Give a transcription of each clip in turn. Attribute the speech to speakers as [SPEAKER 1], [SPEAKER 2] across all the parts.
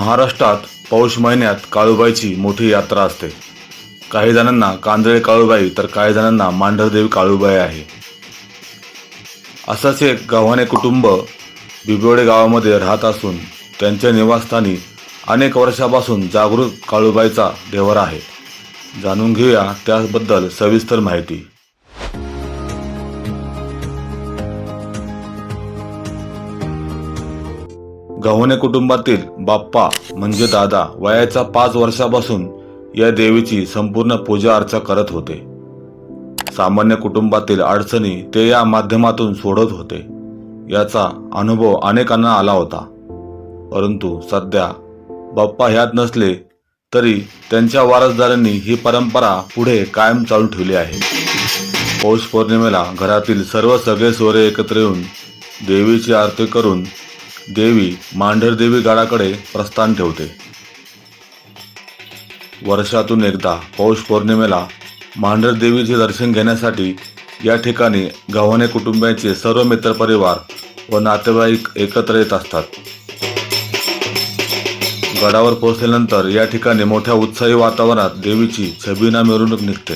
[SPEAKER 1] महाराष्ट्रात पौष महिन्यात काळूबाईची मोठी यात्रा असते. काही जणांना कांदळे काळूबाई तर काही जणांना मांढरदेवी काळूबाई आहे. असंच एक गव्हाणे कुटुंब बिबोडे गावामध्ये राहत असून त्यांच्या निवासस्थानी अनेक वर्षापासून जागृत काळूबाईचा देवर आहे. जाणून घेऊया त्याबद्दल सविस्तर माहिती. गव्हाणे कुटुंबातील बाप्पा म्हणजे दादा वयाच्या पाच वर्षापासून या देवीची संपूर्ण पूजा अर्चा करत होते. सामान्य कुटुंबातील अडचणी ते या माध्यमातून सोडत होते. याचा अनुभव अनेकांना आला होता. परंतु सध्या बाप्पा ह्यात नसले तरी त्यांच्या वारसदारांनी ही परंपरा पुढे कायम चालू ठेवली आहे. पौष पौर्णिमेला घरातील सर्व सगळे सोरे एकत्र येऊन देवीची आरती करून देवी मांढरदेवी गडाकडे प्रस्थान ठेवते. वर्षातून एकदा पौष पौर्णिमेला मांढरदेवीचे दर्शन घेण्यासाठी या ठिकाणी गव्हाणे कुटुंबियांचे सर्व मित्रपरिवार व नातेवाईक एकत्र येत असतात. गडावर पोहोचल्यानंतर या ठिकाणी मोठ्या उत्साही वातावरणात देवीची छबिना मिरवणूक निघते.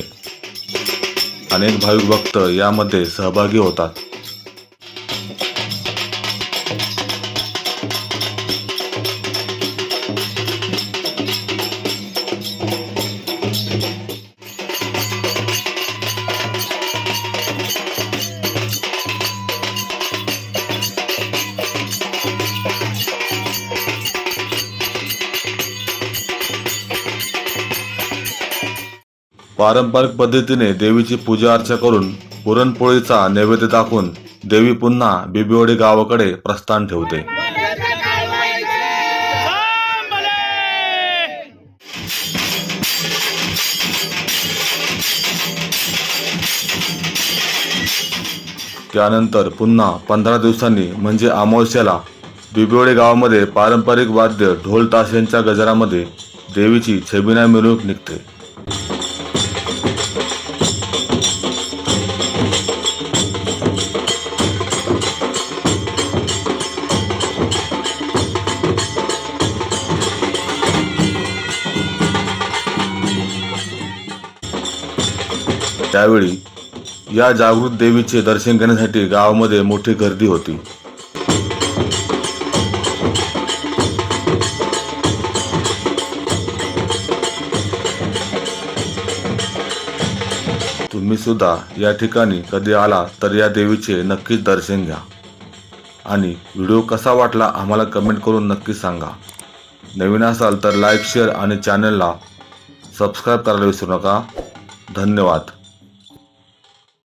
[SPEAKER 1] अनेक भाविक भक्त यामध्ये सहभागी होतात. पारंपरिक पद्धतीने देवीची पूजा अर्चा करून पुरणपोळीचा नैवेद्य दाखवून देवी पुन्हा बिबिवडी गावाकडे प्रस्थान ठेवते. त्यानंतर पुन्हा पंधरा दिवसांनी म्हणजे अमावस्याला बिबिवडे गावामध्ये पारंपरिक वाद्य ढोल ताशांच्या गजरामध्ये देवीची छबिना मिरवणूक निघते. त्यावेळी या जागृत देवीचे दर्शन घेण्यासाठी गावामध्ये मोठी गर्दी होती. तुम्ही सुद्धा या ठिकाणी कधी आला तर या देवीचे नक्कीच दर्शन घ्या. आणि व्हिडिओ कसा वाटला आम्हाला कमेंट करून नक्की सांगा. नवीन असाल तर लाईक शेअर आणि चॅनलला सबस्क्राईब करायला विसरू नका. धन्यवाद.